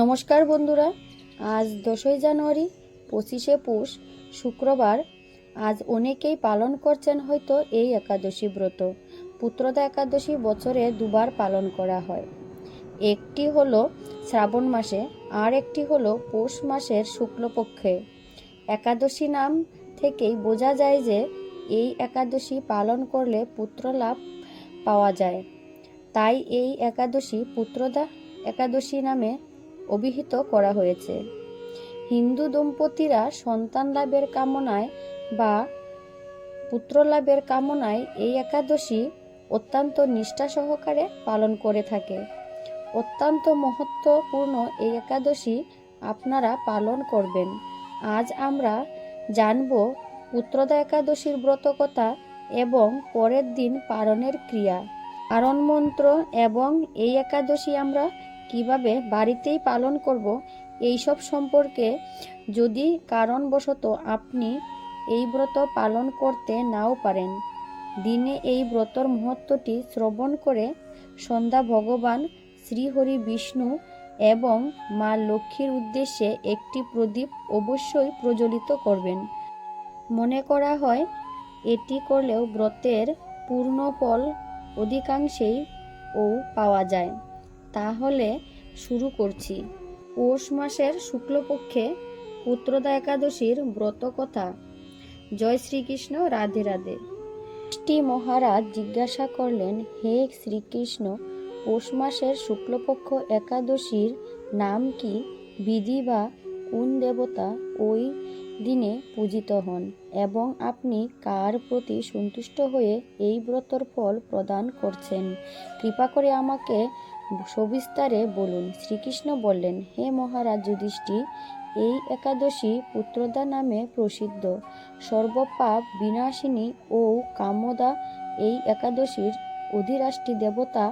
নমস্কার বন্ধুরা, আজ দশই জানুয়ারি, পঁচিশে পৌষ, শুক্রবার। আজ অনেকেই পালন করছেন হয়তো এই একাদশী ব্রত। পুত্রদা একাদশী বছরে দুবার পালন করা হয়। একটি হলো শ্রাবণ মাসে, আর একটি হলো পৌষ মাসের শুক্লপক্ষে। একাদশী নাম থেকেই বোঝা যায় যে, এই একাদশী পালন করলে পুত্র লাভ পাওয়া যায়। তাই এই একাদশী পুত্রদা একাদশী নামে অভিহিত করা হয়েছে। হিন্দু দম্পতিরা সন্তান লাভের কামনায় বা পুত্র লাভের কামনায় এই একাদশী অত্যন্ত নিষ্ঠা সহকারে পালন করে থাকে। অত্যন্ত মহত্বপূর্ণ এই একাদশী আপনারা পালন করবেন। আজ আমরা জানব পুত্রদা একাদশীর ব্রতকথা এবং পরের দিন পালনের ক্রিয়া। পারণ মন্ত্র এবং এই একাদশী আমরা কীভাবে বাড়িতেই পালন করব এই সব সম্পর্কে যদি কারণবশত আপনি এই ব্রত পালন করতে নাও পারেন, দিনে এই ব্রতর মহত্বটি শ্রবণ করে সন্ধ্যা ভগবান শ্রীহরি বিষ্ণু এবং মা লক্ষ্মীর উদ্দেশ্যে একটি প্রদীপ অবশ্যই প্রজ্বলিত করবেন। মনে করা হয়, এটি করলেও ব্রতের পূর্ণ ফল অধিকাংশেই ও পাওয়া যায়। তাহলে শুরু করছি। পৌষ মাসের শুক্লপক্ষে পুত্রদা একাদশীর ব্রত কথা। জয় শ্রীকৃষ্ণ, রাধে রাধে। টি মহারাজ জিজ্ঞাসা করলেন, হে শ্রীকৃষ্ণ, পৌষ মাসের শুক্লপক্ষ একাদশীর নাম কি? বিধি বা কোন দেবতা ওই দিনে পূজিত হন? এবং আপনি কার প্রতি সন্তুষ্ট হয়ে এই ব্রতর ফল প্রদান করছেন? কৃপা করে আমাকে সবিস্তারে বলুন। শ্রীকৃষ্ণ বললেন, হে মহারাজ যুধিষ্ঠি এই একাদশী পুত্রদা নামে প্রসিদ্ধ। সর্বপাপ বিনাশিনী ও কামদা এই একাদশীর অধিরাষ্ট্রী দেবতা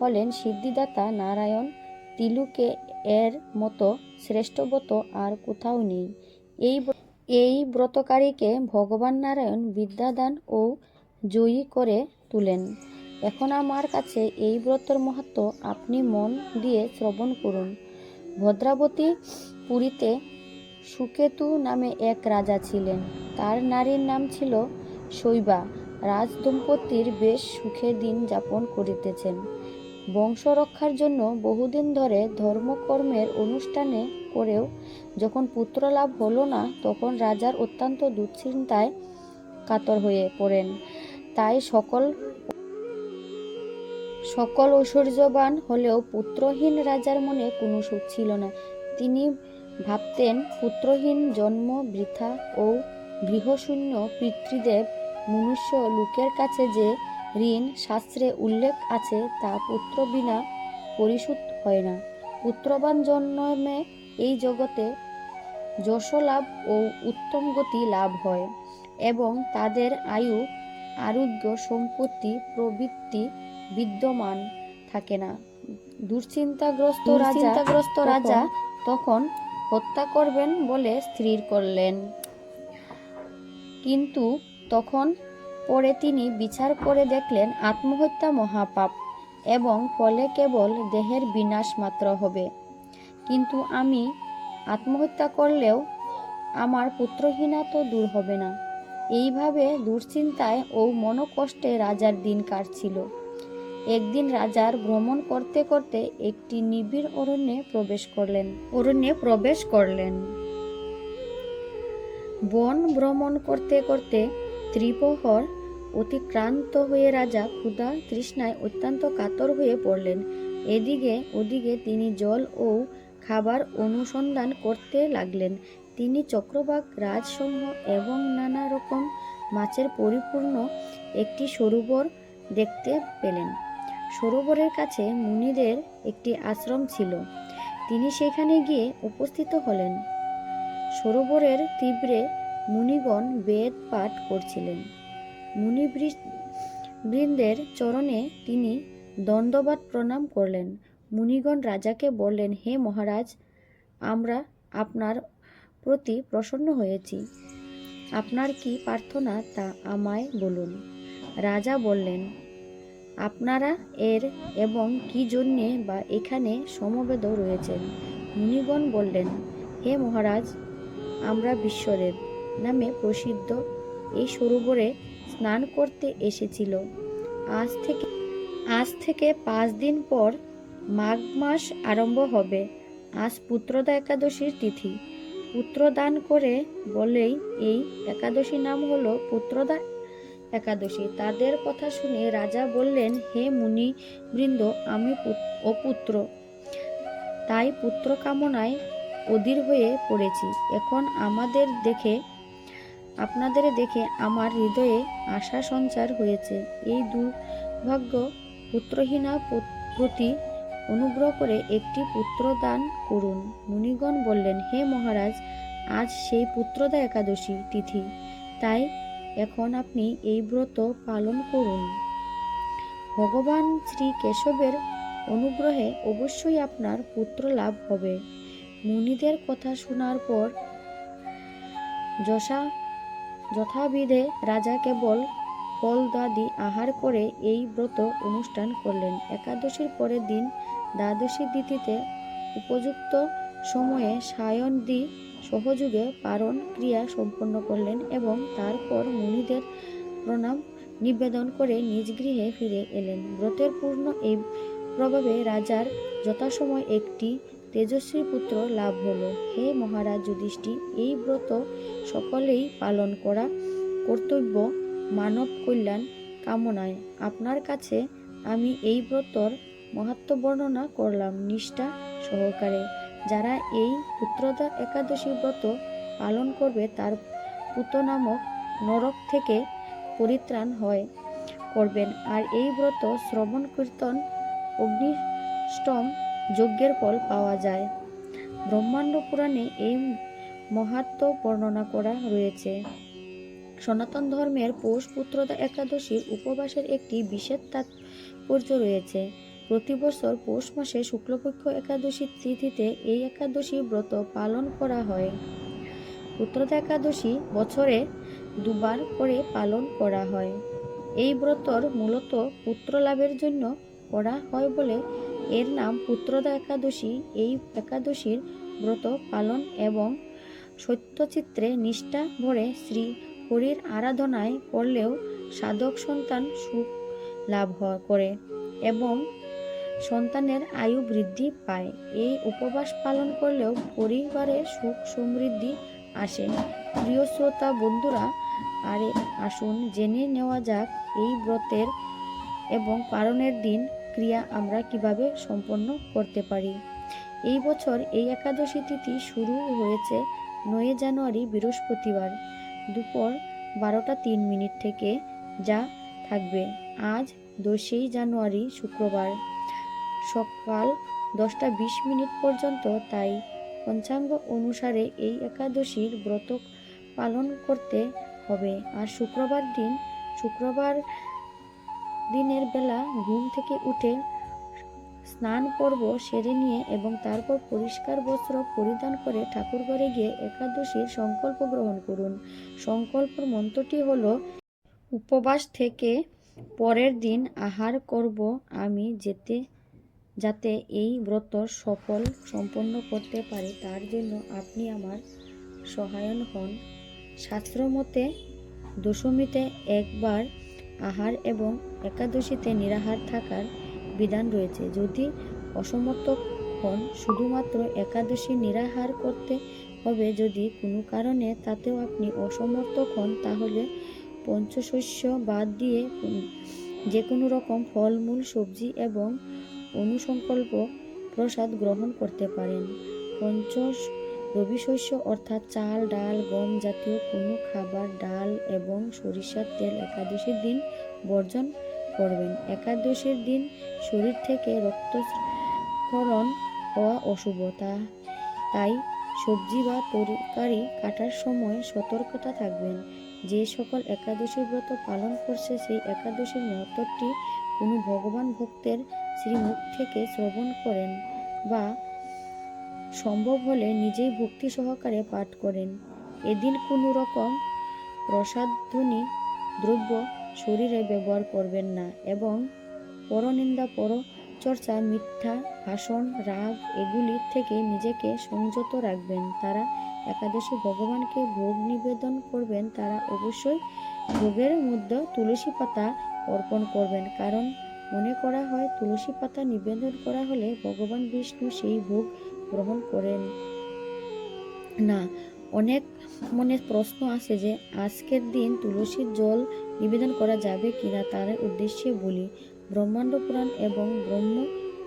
হলেন সিদ্ধিদাতা নারায়ণ। তিলুকে এর মতো শ্রেষ্ঠ ব্রত আর কোথাও নেই। এই এই ব্রতকারীকে ভগবান নারায়ণ বিদ্যাদান ও জয়ী করে তুলেন। এখন আমার কাছে এই ব্রতর মাহাত্ম আপনি মন দিয়ে শ্রবণ করুন। ভদ্রাবতী পুরীতে সুকেতু নামে এক রাজা ছিলেন। তার নারীর নাম ছিল শৈবা। রাজদম্পতির বেশ সুখে দিন যাপন করিতেছেন। বংশ রক্ষার জন্য বহুদিন ধরে ধর্মকর্মের অনুষ্ঠানে করেও যখন পুত্র লাভ হলো না, তখন রাজার অত্যন্ত দুশ্চিন্তায় কাতর হয়ে পড়েন। তাই সকল সকল ঐশ্বর্যবান হলেও পুত্রহীন রাজার মনে কোনো সুখ ছিল না। তিনি ভাবতেন, পুত্রহীন জন্ম বৃথা ও গৃহশূন্য পিতৃদেব মনুষ্য লোকের কাছে যে ঋণ শাস্ত্রে উল্লেখ আছে, তা পুত্র বিনা পরিশোধ হয় না। পুত্রবান জন্মে এই জগতে যশ লাভ ও উত্তম গতি লাভ হয় এবং তাদের আয়ু, আরোগ্য, সম্পত্তি, প্রবৃত্তি বিদ্যমান থাকে না। দুশ্চিন্তাগ্রস্ত রাজা দুশ্চিন্তাগ্রস্ত রাজা তখন হত্যা করবেন বলে স্থির করলেন। কিন্তু তখন পরে তিনি বিচার করে দেখলেন আত্মহত্যা মহাপাপ এবং ফলে কেবল দেহের বিনাশ মাত্র হবে। কিন্তু আমি আত্মহত্যা করলেও আমার পুত্রহীনা তো দূর হবে না। এইভাবে দুশ্চিন্তায় ও মনোকষ্টে রাজার দিন কাটছিল। একদিন রাজার ভ্রমণ করতে করতে একটি নিবিড় অরণ্যে প্রবেশ করলেন। অরণ্যে প্রবেশ করলেন। বন ভ্রমণ করতে করতে ত্রিপহর অতিক্রান্ত হয়ে রাজা ক্ষুধা তৃষ্ণায় অত্যন্ত কাতর হয়ে পড়লেন। এদিকে ওদিকে তিনি জল ও খাবার অনুসন্ধান করতে লাগলেন। তিনি চক্রবাক রাজসমূহ এবং নানা রকম মাছের পরিপূর্ণ একটি সরোবর দেখতে পেলেন। সরোবরের কাছে মুনিদের একটি আশ্রম ছিল। তিনি সেখানে গিয়ে উপস্থিত হলেন। সরোবরের তীব্রে মুনিগণ বেদ পাঠ করছিলেন। মুনি বৃন্দের চরণে তিনি দণ্ডবাদ প্রণাম করলেন। মুনিগণ রাজাকে বললেন, হে মহারাজ, আমরা আপনার প্রতি প্রসন্ন হয়েছি। আপনার কি প্রার্থনা তা আমায় বলুন। রাজা বললেন আপনারা এর এবং কি জন্যে বা এখানে সমবেত রয়েছেন? মুনিগণ বললেন, হে মহারাজ, আমরা বিশ্বদেব নামে প্রসিদ্ধ এই সরোবরে স্নান করতে এসেছিল। আজ থেকে আজ থেকে পাঁচ দিন পর মাঘ মাস আরম্ভ হবে। আজ পুত্রদা একাদশীর তিথি। পুত্রদান করে বলেই এই একাদশী নাম হলো পুত্রদা একাদশী। তাদের কথা শুনে রাজা বললেন, হে মুনি বৃন্দ আমি পুত- অপুত্র তাই পুত্র কামনায় অধীর হয়ে পড়েছি। এখন আমাদের দেখে, আপনাদের দেখে আমার হৃদয়ে আশা সঞ্চার হয়েছে। এই দুর্ভাগ্য পুত্রহীনা প্রতি অনুগ্রহ করে একটি পুত্র দান করুন। মুনিগণ বললেন, হে মহারাজ, আজ সেই পুত্রদা একাদশী তিথি। তাই এখন আপনি এই ব্রত পালন করুন। ভগবান শ্রী কেশবের অনুগ্রহে অবশ্যই আপনার পুত্র লাভ হবে। মুনিদের কথা শোনার পর যশা যথাবিধে রাজা কেবল ফলদাদি আহার করে এই ব্রত অনুষ্ঠান করলেন। একাদশীর পরের দিন দ্বাদশী তিথিতে উপযুক্ত সময়ে সায়ন দি সহযোগে পারণ ক্রিয়া সম্পন্ন করলেন এবং তারপর মুনিদের প্রণাম নিবেদন করে নিজ গৃহে ফিরে এলেন। ব্রতের পূর্ণ এই প্রভাবে রাজার যথাসময় একটি তেজস্বী পুত্র লাভ হলো। হে মহারাজ যুধিষ্ঠির, এই ব্রত সকলেই পালন করা কর্তব্য মানব কল্যাণ কামনায়। আপনার কাছে আমি এই ব্রতর মহাত্ম বর্ণনা করলাম। নিষ্ঠা সহকারে যারা এই পুত্রদা একাদশী ব্রত পালন করবে, তার পুত নামক নরক থেকে পরিত্রাণ হয়, করবেন। আর এই ব্রত শ্রবণ, কীর্তন, অগ্নিষ্টম যজ্ঞের ফল পাওয়া যায়। ব্রহ্মাণ্ড পুরাণে এই মহাত্ম বর্ণনা করা রয়েছে। সনাতন ধর্মের পৌষ পুত্রদা একাদশীর উপবাসের একটি বিশেষ তাৎপর্য রয়েছে। প্রতি বছর পৌষ মাসে শুক্লপক্ষ একাদশী তিথিতে এই একাদশী ব্রত পালন করা হয়। পুত্রদা একাদশী বছরে দুবার করে পালন করা হয়। এই ব্রতর মূলত পুত্র লাভের জন্য করা হয় বলে এর নাম পুত্রদা একাদশী। এই একাদশীর ব্রত পালন এবং সত্যচিত্রে নিষ্ঠা ভরে শ্রী হরির আরাধনায় করলেও সাধক সন্তান সুখ লাভ করে এবং সন্তানের আয়ু বৃদ্ধি পায়। এই উপবাস পালন করলেও পরিবারে সুখ সমৃদ্ধি আসে। প্রিয় শ্রোতা বন্ধুরা, আরে আসুন জেনে নেওয়া যাক এই ব্রতের এবং পালনের দিন ক্রিয়া আমরা কীভাবে সম্পন্ন করতে পারি। এই বছর এই একাদশী তিথি শুরু হয়েছে নয় জানুয়ারি, বৃহস্পতিবার। দুপুর বারোটা তিন মিনিট থেকে যা থাকবে। আজ দশই জানুয়ারি, শুক্রবার। সকাল দশটা বিশ মিনিট পর্যন্ত, তাই পঞ্চাঙ্গ অনুসারে এই একাদশীর ব্রত পালন করতে হবে। আর শুক্রবার দিন, শুক্রবার দিনের বেলা ঘুম থেকে উঠে স্নান পর্ব সেরে নিয়ে এবং তারপর পরিষ্কার বস্ত্র পরিধান করে ঠাকুরঘরে গিয়ে একাদশীর সংকল্প গ্রহণ করুন। সংকল্পের মন্ত্রটি হলো, উপবাস থেকে পরের দিন আহার করব আমি যেতে যাতে এই ব্রত সফল সম্পন্ন করতে পারি, তার জন্য আপনি আমার সহায়ন হন। শাস্ত্রমতে দশমীতে একবার আহার এবং একাদশীতে নিরাহার থাকার বিধান রয়েছে। যদি অসমর্থ হন, শুধুমাত্র একাদশী নিরাহার করতে হবে। যদি কোনো কারণে তাতেও আপনি অসমর্থ হন, তাহলে পঞ্চশস্য বাদ দিয়ে যে কোনো রকম ফলমূল, সবজি এবং অনুসংকল্প প্রসাদ গ্রহণ করতে পারেন। পঞ্চশ রবি শস্য অর্থাৎ চাল, ডাল, গম জাতীয় কোনো খাবার, ডাল এবং সরিষার তেল একাদশীর দিন বর্জন করবেন। একাদশীর দিন শরীর থেকে রক্তক্ষরণ হওয়া অশুভ। তা, তাই সবজি বা তরকারি কাটার সময় সতর্কতা থাকবেন। যে সকল একাদশী ব্রত পালন করছে, সেই একাদশীর মহত্বটি কোনো ভগবান ভক্তের শ্রীমুখ থেকে শ্রবণ করেন বা সম্ভব হলে নিজেই ভক্তি সহকারে পাঠ করেন। এদিন কোনো রকম প্রসাধনী দ্রব্য শরীরে ব্যবহার করবেন না এবং পরনিন্দা পর রূপচর্চা মিথ্যা, ভাষণ, রাগ এগুলি থেকে নিজেকে সংযত রাখবেন। তারা একাদশী ভগবানকে ভোগ নিবেদন করবেন, তারা অবশ্যই ভোগের মধ্যে তুলসী পাতা অর্পণ করবেন। কারণ মনে করা হয় তুলসী পাতা নিবেদন করা হলে ভগবান বিষ্ণু সেই ভোগ গ্রহণ করেন। না, অনেক মনে প্রশ্ন আসে যে আজকের দিন তুলসীর জল নিবেদন করা যাবে কিনা তার উদ্দেশ্যে বলি। ব্রহ্মাণ্ড পুরাণ এবং ব্রহ্ম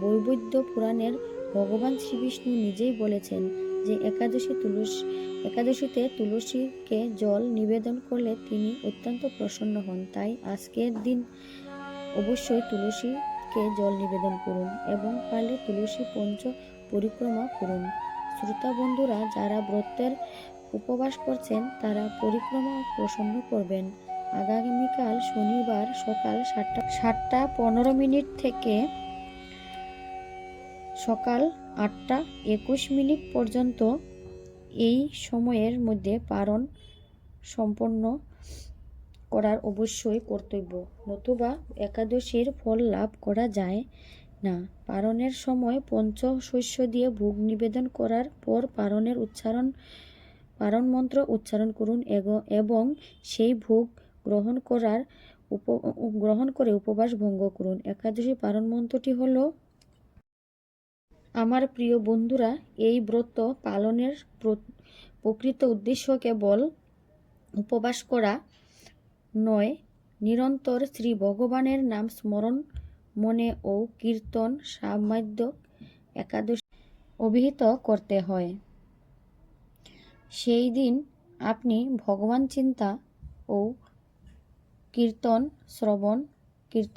বৈবৈদ্য পুরাণের ভগবান শ্রীবিষ্ণু নিজেই বলেছেন যে একাদশী তুলসী, একাদশীতে তুলসীকে জল নিবেদন করলে তিনি অত্যন্ত প্রসন্ন হন। তাই আজকের দিন অবশ্যই তুলসীকে জল নিবেদন করুন এবং পারলে তুলসী পঞ্চ পরিক্রমা করুন। শ্রোতা বন্ধুরা, যারা ব্রতের উপবাস করছেন, তারা পরিক্রমা প্রসন্ন করবেন। আগামীকাল শনিবার সকাল সাতটা সাতটা পনেরো মিনিট থেকে সকাল আটটা একুশ মিনিট পর্যন্ত এই সময়ের মধ্যে পারণ সম্পন্ন করার অবশ্যই কর্তব্য। নতুবা একাদশীর ফল লাভ করা যায় না। পারণের সময় পঞ্চ শস্য দিয়ে ভোগ নিবেদন করার পর পারণের উচ্চারণ, পারণ মন্ত্র উচ্চারণ করুন এবং সেই ভোগ গ্রহণ করার উপ, গ্রহণ করে উপবাস ভঙ্গ করুন। একাদশী পারণ মন্ত্রটি হলো, আমার প্রিয় বন্ধুরা, এই ব্রত পালনের প্র- প্রকৃত উদ্দেশ্য কেবল উপবাস করা নয়, নিরন্তর শ্রী ভগবানের নাম স্মরণ, মনে ও কীর্তন সামাদ্য একাদশ অভিহিত করতে হয়। সেই দিন আপনি ভগবান চিন্তা ও কীর্তন, শ্রবণ, কীর্তন